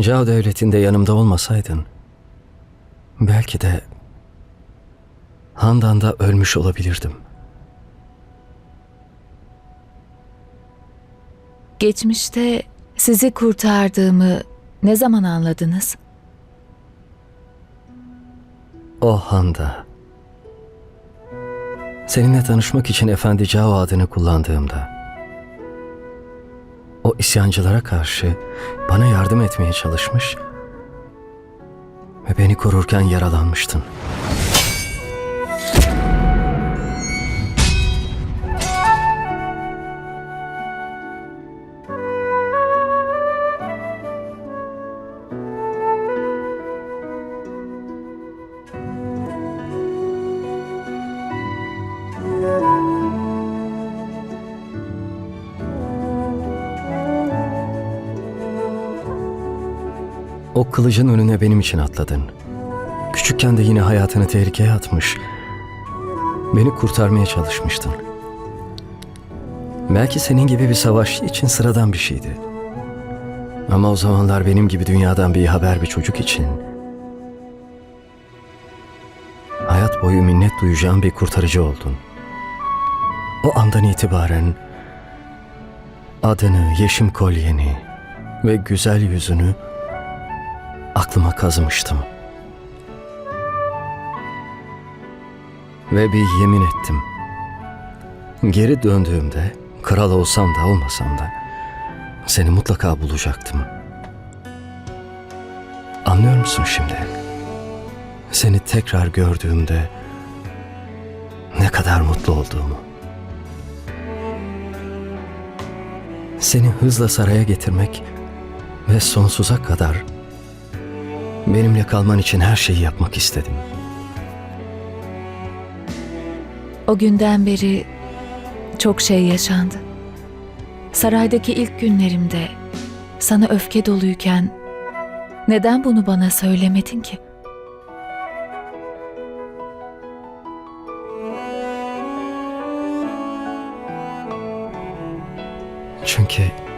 Cao devletinde yanımda olmasaydın belki de Handan'da ölmüş olabilirdim. Geçmişte sizi kurtardığımı ne zaman anladınız? O Handa. Seninle tanışmak için Efendi Cao adını kullandığımda o isyancılara karşı bana yardım etmeye çalışmış ve beni korurken yaralanmıştın. O kılıcın önüne benim için atladın. Küçükken de yine hayatını tehlikeye atmış. Beni kurtarmaya çalışmıştın. Belki senin gibi bir savaşçı için sıradan bir şeydi. Ama o zamanlar benim gibi dünyadan bir haber bir çocuk için hayat boyu minnet duyacağım bir kurtarıcı oldun. O andan itibaren adını, yeşim kolyeni ve güzel yüzünü aklıma kazımıştım. Ve bir yemin ettim. Geri döndüğümde kral olsam da olmasam da seni mutlaka bulacaktım. Anlıyor musun şimdi? Seni tekrar gördüğümde ne kadar mutlu olduğumu. Seni hızla saraya getirmek ve sonsuza kadar Benimle kalman için her şeyi yapmak istedim. O günden beri çok şey yaşandı. Saraydaki ilk günlerimde sana öfke doluyken neden bunu bana söylemedin ki? Çünkü...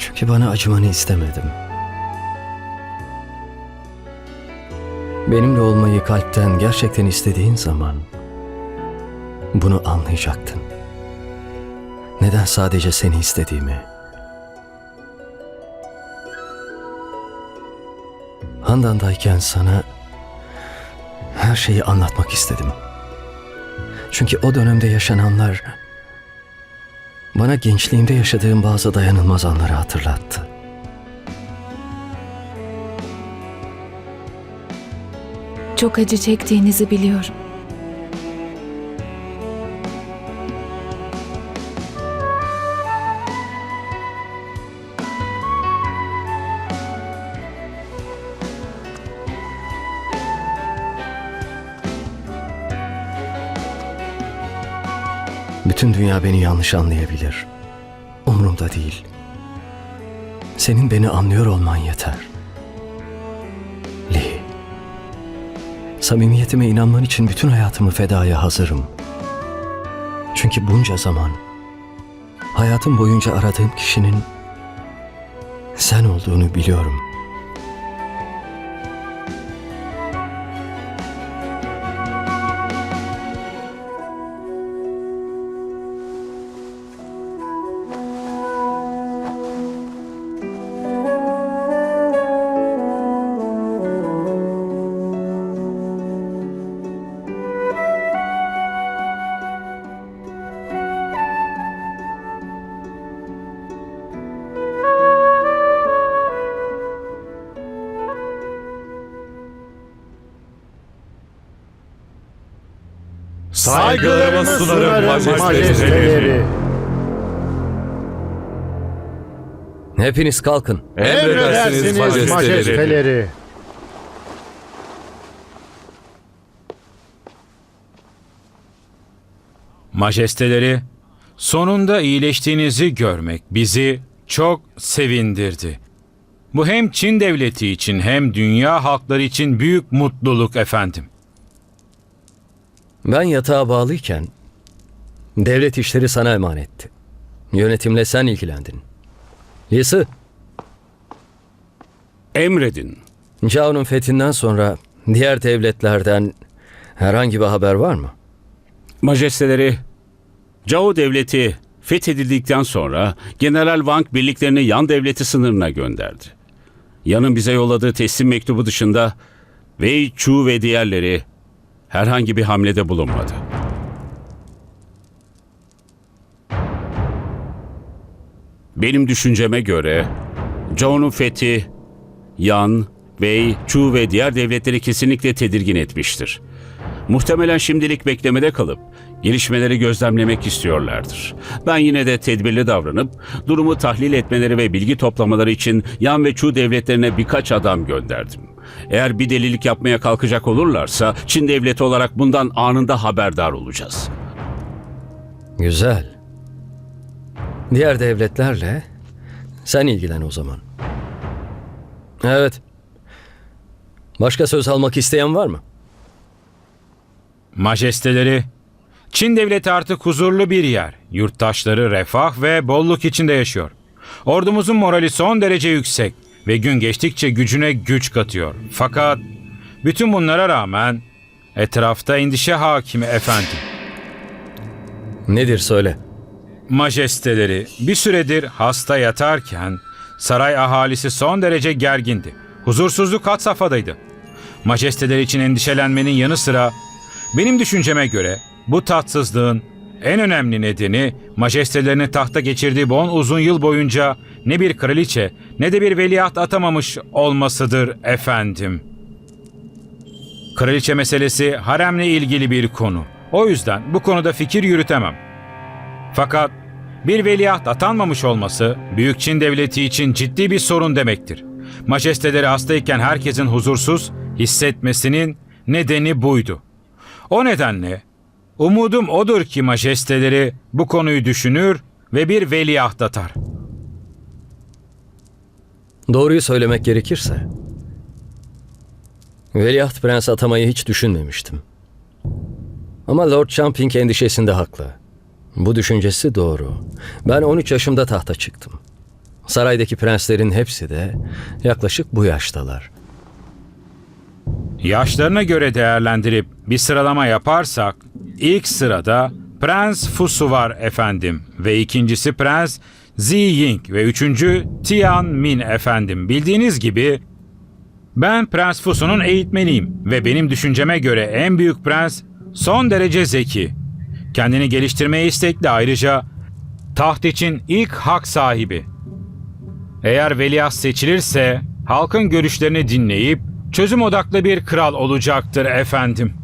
Çünkü bana acımanı istemedim. Benimle olmayı kalpten gerçekten istediğin zaman bunu anlayacaktın. Neden sadece seni istediğimi. Handan'dayken sana her şeyi anlatmak istedim. Çünkü o dönemde yaşananlar bana gençliğimde yaşadığım bazı dayanılmaz anları hatırlattı. Çok acı çektiğinizi biliyorum. Bütün dünya beni yanlış anlayabilir. Umurumda değil. Senin beni anlıyor olman yeter. Lee. Samimiyetime inanman için bütün hayatımı fedaya hazırım. Çünkü bunca zaman hayatım boyunca aradığım kişinin sen olduğunu biliyorum. Saygılarımı sunarım majesteleri. Hepiniz kalkın. Emredersiniz majesteleri. Majesteleri, sonunda iyileştiğinizi görmek bizi çok sevindirdi. Bu hem Çin devleti için hem dünya halkları için büyük mutluluk efendim. Ben yatağa bağlıyken devlet işleri sana emanetti. Yönetimle sen ilgilendin. Lisi, Emredin. Cao'nun fethinden sonra diğer devletlerden herhangi bir haber var mı? Majesteleri, Cao devleti fethedildikten sonra General Wang birliklerini Yan devleti sınırına gönderdi. Yan'ın bize yolladığı teslim mektubu dışında Wei Chu ve diğerleri herhangi bir hamlede bulunmadı. Benim düşünceme göre Cao'nun fethi Yan, Wei, Chu ve diğer devletleri kesinlikle tedirgin etmiştir. Muhtemelen şimdilik beklemede kalıp gelişmeleri gözlemlemek istiyorlardır. Ben yine de tedbirli davranıp durumu tahlil etmeleri ve bilgi toplamaları için Yan ve Chu devletlerine birkaç adam gönderdim. Eğer bir delilik yapmaya kalkacak olurlarsa Çin devleti olarak bundan anında haberdar olacağız. Güzel. Diğer devletlerle sen ilgilen o zaman. Evet. Başka söz almak isteyen var mı? Majesteleri, Çin devleti artık huzurlu bir yer. Yurttaşları refah ve bolluk içinde yaşıyor. Ordumuzun morali son derece yüksek ve gün geçtikçe gücüne güç katıyor. Fakat bütün bunlara rağmen etrafta endişe hakimi efendim. Nedir söyle. Majesteleri bir süredir hasta yatarken saray ahalisi son derece gergindi. Huzursuzluk had safhadaydı. Majesteler için endişelenmenin yanı sıra benim düşünceme göre bu tatsızlığın en önemli nedeni majestelerini tahta geçirdiği bu on uzun yıl boyunca ne bir kraliçe ne de bir veliaht atamamış olmasıdır efendim. Kraliçe meselesi haremle ilgili bir konu. O yüzden bu konuda fikir yürütemem. Fakat bir veliaht atanmamış olması Büyük Çin Devleti için ciddi bir sorun demektir. Majesteleri hastayken herkesin huzursuz hissetmesinin nedeni buydu. O nedenle umudum odur ki majesteleri bu konuyu düşünür ve bir veliaht atar. Doğruyu söylemek gerekirse Veliaht Prens atamayı hiç düşünmemiştim. Ama Lord Champing endişesinde haklı. Bu düşüncesi doğru. Ben 13 yaşımda tahta çıktım. Saraydaki prenslerin hepsi de yaklaşık bu yaştalar. Yaşlarına göre değerlendirip bir sıralama yaparsak ilk sırada Prens Fusu var efendim ve ikincisi Prens Zi Ying ve üçüncü Tian Min efendim. Bildiğiniz gibi ben Prens Fusu'nun eğitmeniyim ve benim düşünceme göre en büyük prens son derece zeki. Kendini geliştirmeye istekli ayrıca taht için ilk hak sahibi. Eğer veliaht seçilirse halkın görüşlerini dinleyip çözüm odaklı bir kral olacaktır efendim.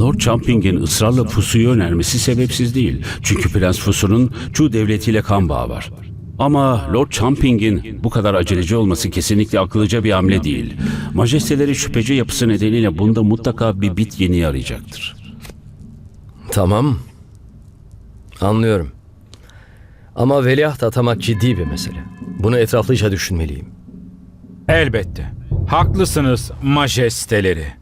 Lord Champing'in ısrarla Fusu'yu önermesi sebepsiz değil. Çünkü Prens Fusu'nun Chu devletiyle kan bağı var. Ama Lord Champing'in bu kadar aceleci olması kesinlikle akıllıca bir hamle değil. Majesteleri şüpheci yapısı nedeniyle bunda mutlaka bir bit yeni arayacaktır. Tamam. Anlıyorum. Ama veliaht atamak ciddi bir mesele. Bunu etraflıca düşünmeliyim. Elbette. Haklısınız majesteleri.